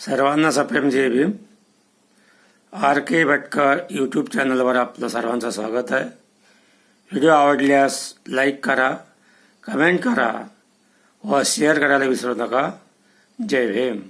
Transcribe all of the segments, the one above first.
सर्वांना सप्रेम Jai Bhim. R K Bhatkar YouTube चॅनलवर आपलं सर्वांचं स्वागत आहे. व्हिडिओ आवडल्यास लाईक करा कमेंट करा व शेअर करायला विसरू नका. जय भीम.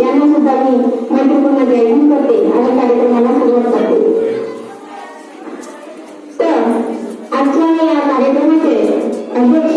यांना सुद्धा मी मैत्रीपूर्ण जयंती करते आणि कार्यक्रमाला सुरुवात करते. तर आजच्या या कार्यक्रमाचे अध्यक्ष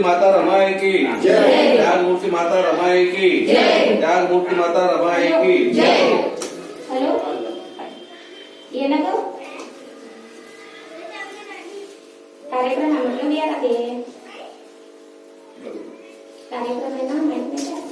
मूर्ती माता रमाए की। ज्ञान मूर्ती माता रमाए की। ज्ञान मूर्ती माता रमाए की। हेलो? कार्यक्रम हम कार्यक्रम आहे ना मैं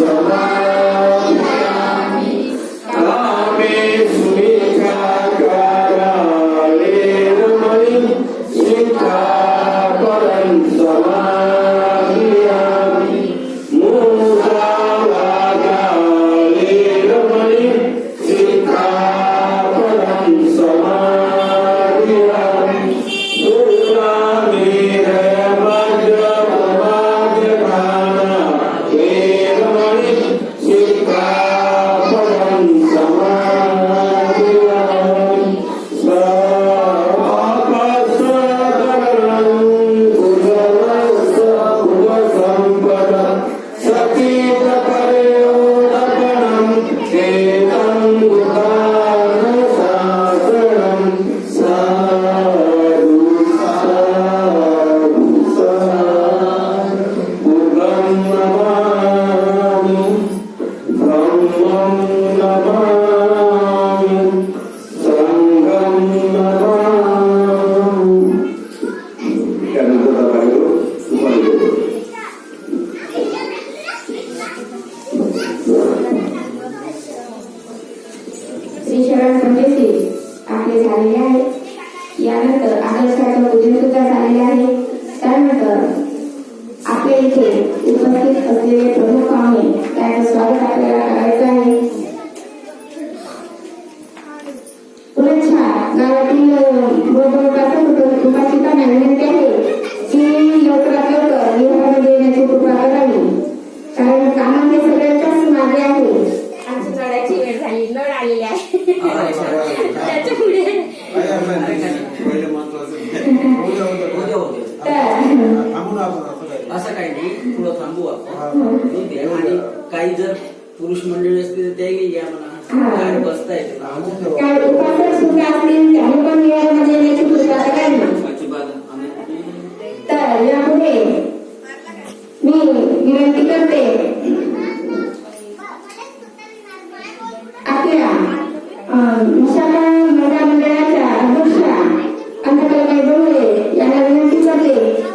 so wide. acá aquí, porque Dongre यांना विनंती करते.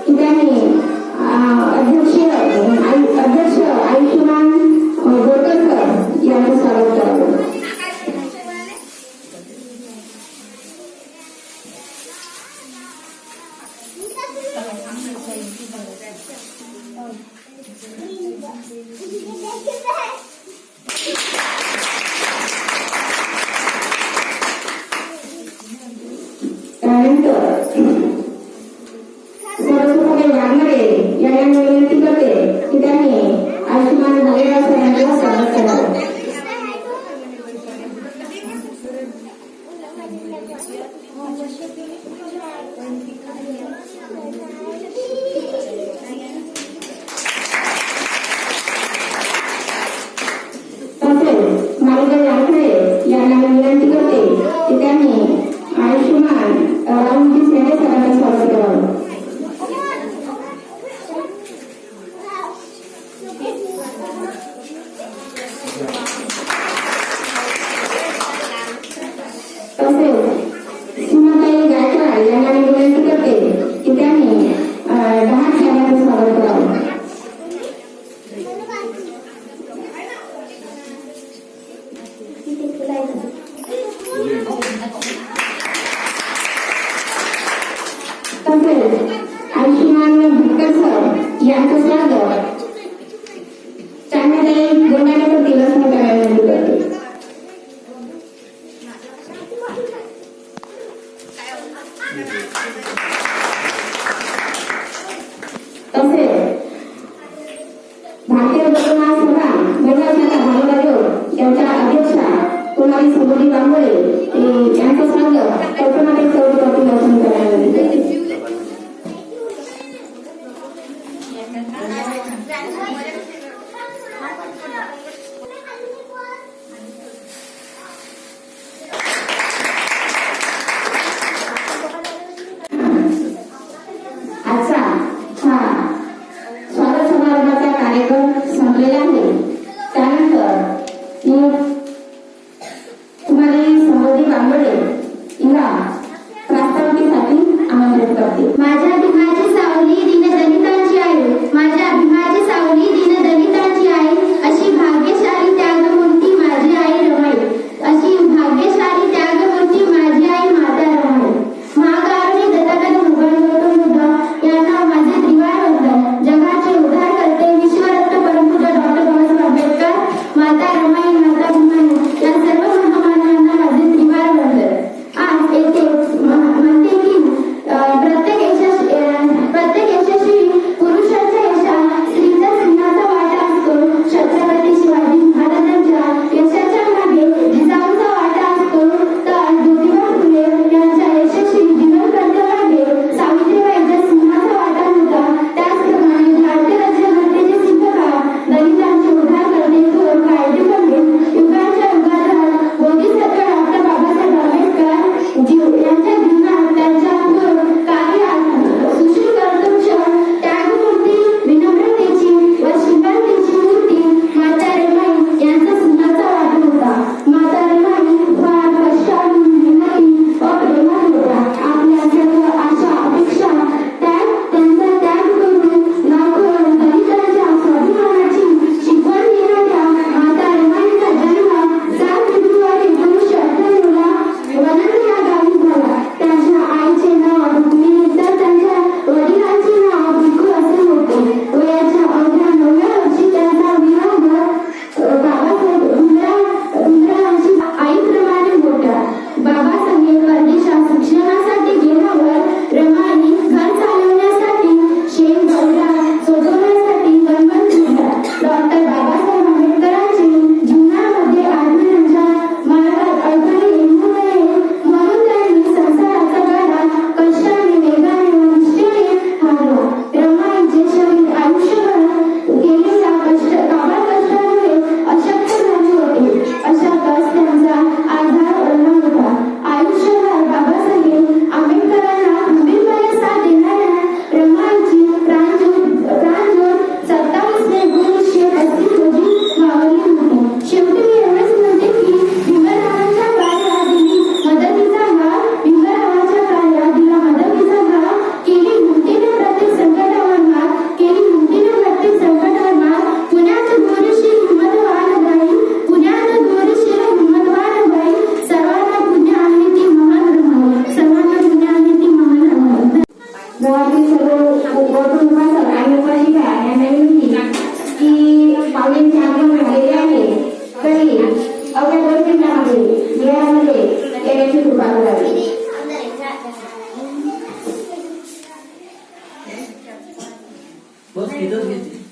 बस तिथंच घेते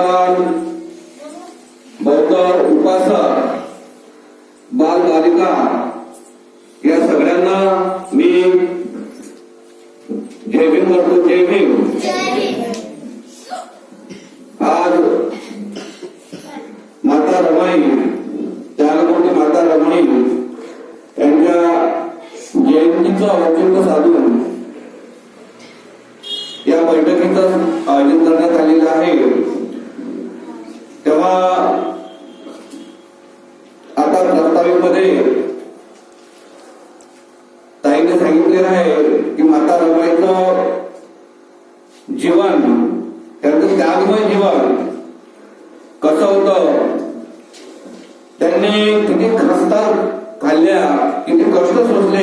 Kesehatan Motor Upasa त्यांनी किती खस्तार खाल्ल्या किती कष्ट सोसले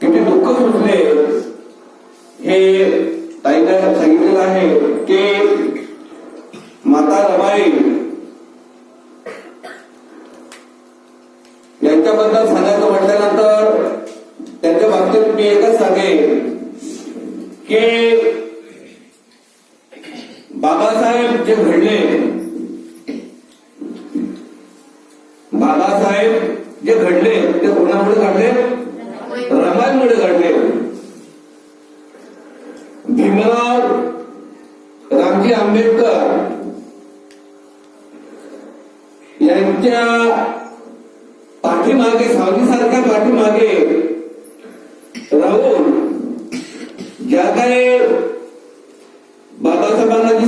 किती दुःख सोसले हे ताईला सांगितलेलं आहे की माता रमाई यांच्याबद्दल सांगायचं म्हटल्यानंतर त्यांच्या बाबतीत मी एकच सांगेन की बाबासाहेब जे घडले बाबासाहेब जे घडले ते कोणामुळे घडले? रामायणमुळे घडले. भीमराव रामजी आंबेडकर यांच्या पाठीमागे सावलीसारख्या पाठीमागे राहून ज्या काही बाबासाहेबांना जी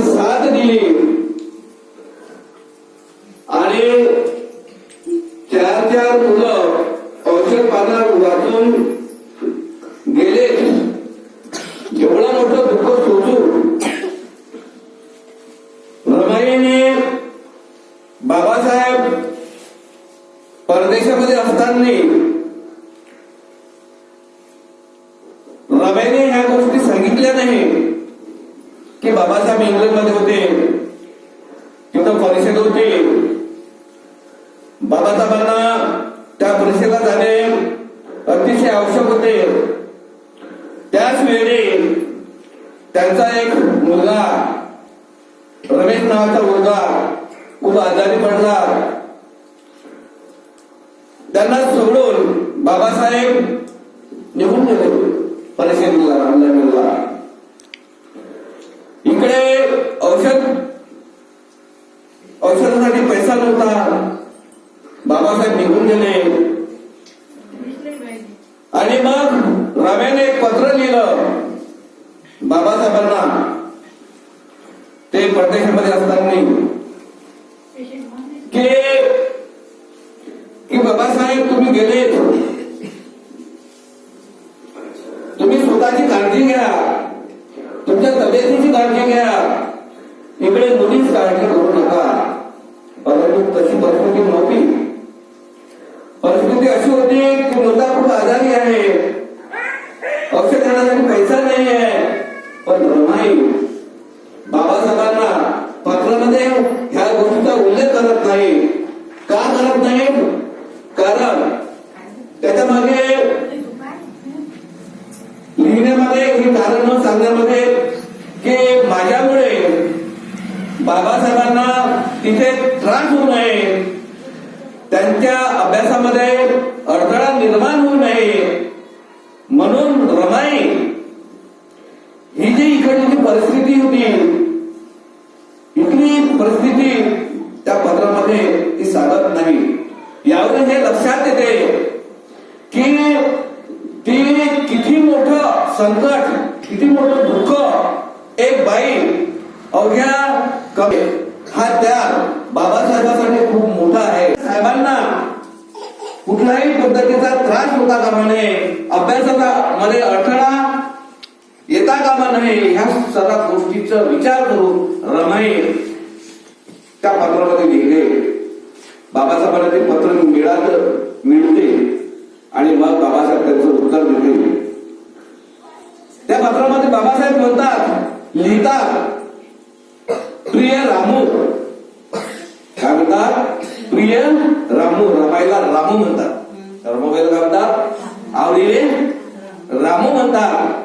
वेळी त्यांचा एक मुलगा रमेश नावाचा मुलगा खूप आजारी पडला त्यांना सोडून बाबासाहेब निघून गेले. परिषदेला रामला इकडे औषध औषधासाठी पैसा नव्हता. बाबासाहेब निघून गेले. आणि मग रव्याने एक पत्र लिहिलं. बाबासाहेबांना. ते परदेशामध्ये असताना. की बाबासाहेब तुम्ही गेले. तुम्ही स्वतःची काळजी घ्या. तुमच्या तब्येतीची होती इथली परिस्थिती त्या पत्रामध्ये ती सांगत नाही. यावरून हे लक्षात येते की ती किती मोठं संकट किती मोठं दुःख एक बाई अवघ्या कमी हा त्याग बाबासाहेबांसाठी खूप मोठा आहे. साहेबांना कुठल्याही पद्धतीचा त्रास होता कामा नये. अभ्यासाचा मध्ये अडथळा नये ह्या सर्व गोष्टीचा विचार करून रमाई त्या पत्रामध्ये लिहिले. बाबासाहेबांना ते पत्र मिळालं मिळते आणि मग बाबासाहेब त्यांचं उत्तर देते. त्या पत्रामध्ये बाबासाहेब म्हणतात लिहितात प्रिय रामू काय म्हणतात प्रिय रामू रमाईला रामू म्हणतात. रमाबाईला काय म्हणतात? आवडीने रामू म्हणतात.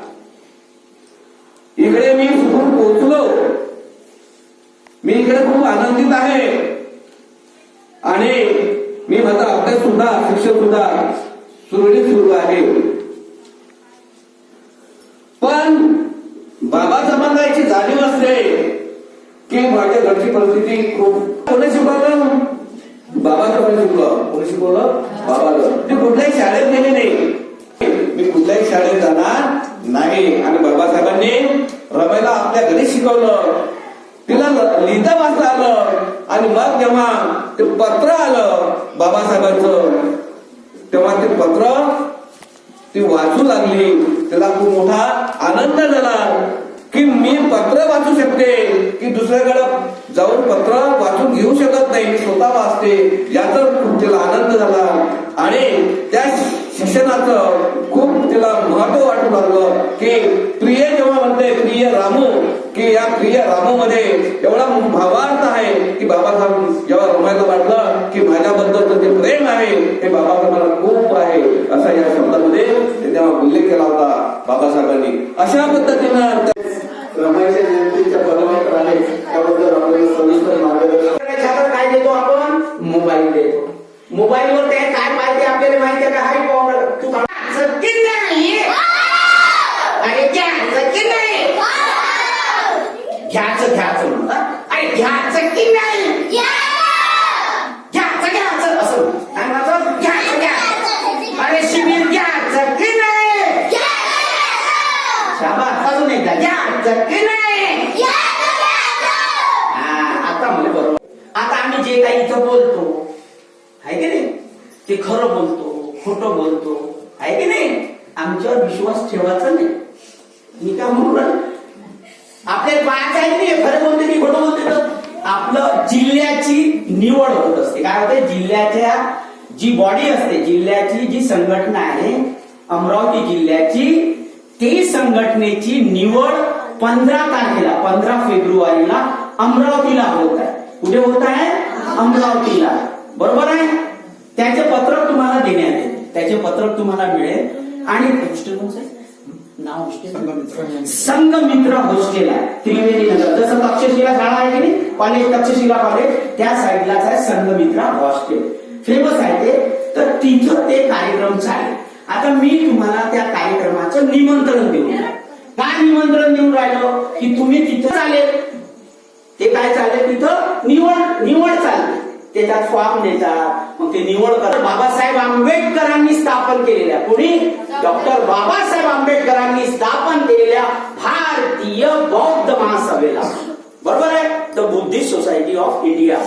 इकडे मी सुखून पोहोचलो. मी इकडे खूप आनंदित आहे. आणि मी माझा अभ्यास सुद्धा शिक्षण सुद्धा सुरळीत सुरू आहे. पण बाबासाहेबांना याची जाणीव असते की माझ्या घरची परिस्थिती खूप कोणी शिकवलं? बाबासाहेबांनी शिकवलं. कोणी शिकवलं? बाबाला ते कुठल्याही शाळेत गेले नाही. मी कुठल्याही शाळेत जाणार नाही. आणि बाबासाहेबांनी रमायला आपल्या घरी शिकवलं. तिला ल- लिहिता वाचता आलं. आणि मग जेव्हा ते पत्र आलं बाबासाहेबांचं. तेव्हा ते पत्र ती वाचू लागली. त्याला खूप मोठा आनंद झाला की मी पत्र वाचू शकते की दुसऱ्याकडे जाऊन पत्र वाचून घेऊ शकत नाही स्वतः वाचते. याचा खूप तिला आनंद झाला. आणि त्या शिक्षणाचं खूप तिला महत्त्व वाटू लागलं की प्रिय जेव्हा म्हणते प्रिय रामू की या प्रिय रामू मध्ये एवढा भावार्थ आहे की बाबासाहेब जेव्हा रमायला वाटलं की माझ्याबद्दलचं जे प्रेम आहे हे बाबासाहेबांना खूप आहे असा या शब्दामध्ये तेव्हा उल्लेख केला होता बाबासाहेबांनी. अशा पद्धतीनं रमाईच्या जयंतीच्या आहे त्याबद्दल आपल्याला सविस्तर मार्गदर्शन काय देतो आपण? मोबाईल देतो. मोबाईलवर ते पाहिजे आपल्याला माहिती आहे का? हाय पॉवर तू की नाही. अरे घ्यायचं की नाही. घ्यायचं घ्यायचं. अरे घ्यायचं की नाही? घ्यायचं घ्यायचं असं. आणि माझं घ्यायचं घ्यायचं. अरे शिबिर घ्यायचं की नाही? शाबास. अजून एकदा. घ्यायचं की नाही हा, आता मला बरोबर आता आम्ही जे काही इथं बोलतो आहे की नाही ते खरं बोलतो खोटं बोलतो. आहे की नाही? आमच्यावर विश्वास ठेवायचा नाही. मी काय म्हणून आपल्याला पाहायचं आहे की नाही? खरं बोलते की खोटं बोलते तर आपलं जिल्ह्याची निवड होत असते. काय होते? जिल्ह्याच्या जी बॉडी असते जिल्ह्याची जी संघटना आहे अमरावती जिल्ह्याची ती संघटनेची निवड पंधरा तारखेला पंधरा फेब्रुवारीला अमरावतीला होत आहे. कुठे होत आहे? अमरावतीला. बरोबर आहे? त्याचे पत्रक तुम्हाला देण्यात त्याचे पत्रक तुम्हाला मिळेल. आणि हॉस्टेल मित्र नाव हॉस्टेल. संघमित्र हॉस्टेल आहे. त्रिवेणी नगर जसं तक्षशिला शाळा आहे की नाही? कॉलेज तक्षशिला कॉलेज त्या साईडलाच आहे संघमित्र हॉस्टेल. फेमस आहे ते. तर तिथं ते कार्यक्रम चालेल. आता मी तुम्हाला त्या कार्यक्रमाचं निमंत्रण देऊ. काय निमंत्रण देऊन राहिलो? की तुम्ही तिथं चालेल. ते काय चालेल तिथं? निवड. निवड चालेल त्याच्यात फॉर्म देतात मग ते निवड करतात बाबासाहेब आंबेडकरांनी स्थापन केलेल्या. कोणी? डॉक्टर बाबासाहेब आंबेडकरांनी स्थापन केलेल्या भारतीय बौद्ध महासभेला. बरोबर आहे? The Buddhist Society of India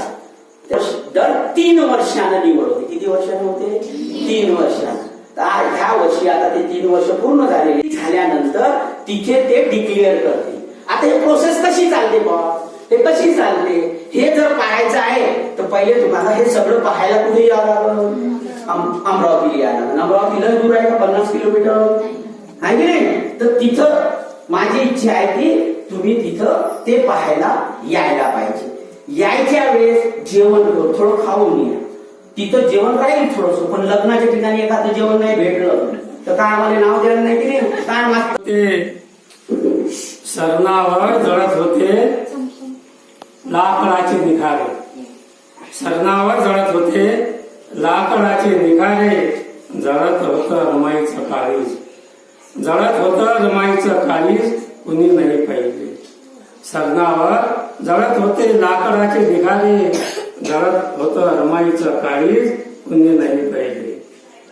दर तीन वर्षानं निवड होते. किती वर्षानं होते? तीन वर्षानं. तर ह्या वर्षी आता ते तीन वर्ष पूर्ण झालेली. झाल्यानंतर तिथे ते डिक्लेअर करते आता हे प्रोसेस कशी चालते बा हे कशी चालते? हे जर पाहायचं आहे तर पहिले तुम्हाला हे सगळं पाहायला कुठे यावं लागलं? अमरावती अमरावतीला यावं लागलं. अमरावतीला दूर आहे का? पन्नास किलोमीटर? आहे की नाही? तर तिथं माझी इच्छा आहे की तुम्ही तिथं ते पाहायला यायला पाहिजे. यायच्या वेळेस जेवण करू थोडं खाऊन या. तिथं जेवण राहील थोडस पण लग्नाच्या ठिकाणी एखादं जेवण नाही भेटलं तर काय आम्हाला नाव द्यायला नाही की नाही? काय मागत ते सरणावर जळत होते. लाकडाचे निखारे सरणावर जळत होते. लाकडाचे निखारे जळत होतं रमाईचं काळीज. जळत होतं रमाईचं काळीज कुणी नाही पाहिजे सरणावर जळत होते लाकडाचे निखारे जळत होतं रमाईचं काळीज कुणी नाही पाहिजे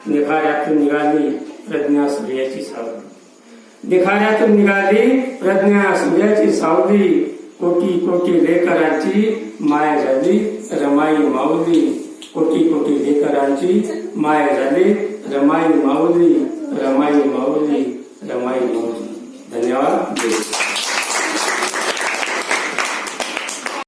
निखाऱ्यातून निघाली प्रज्ञा सूर्याची सावली. निखाऱ्यातून निघाली प्रज्ञा सूर्याची सावली. कोटी कोटी लेकरांची माया झाली रमाई माऊली. कोटी कोटी लेकरांची माया झाली रमाई माऊली रमाई माऊली रमाई माऊली. धन्यवाद.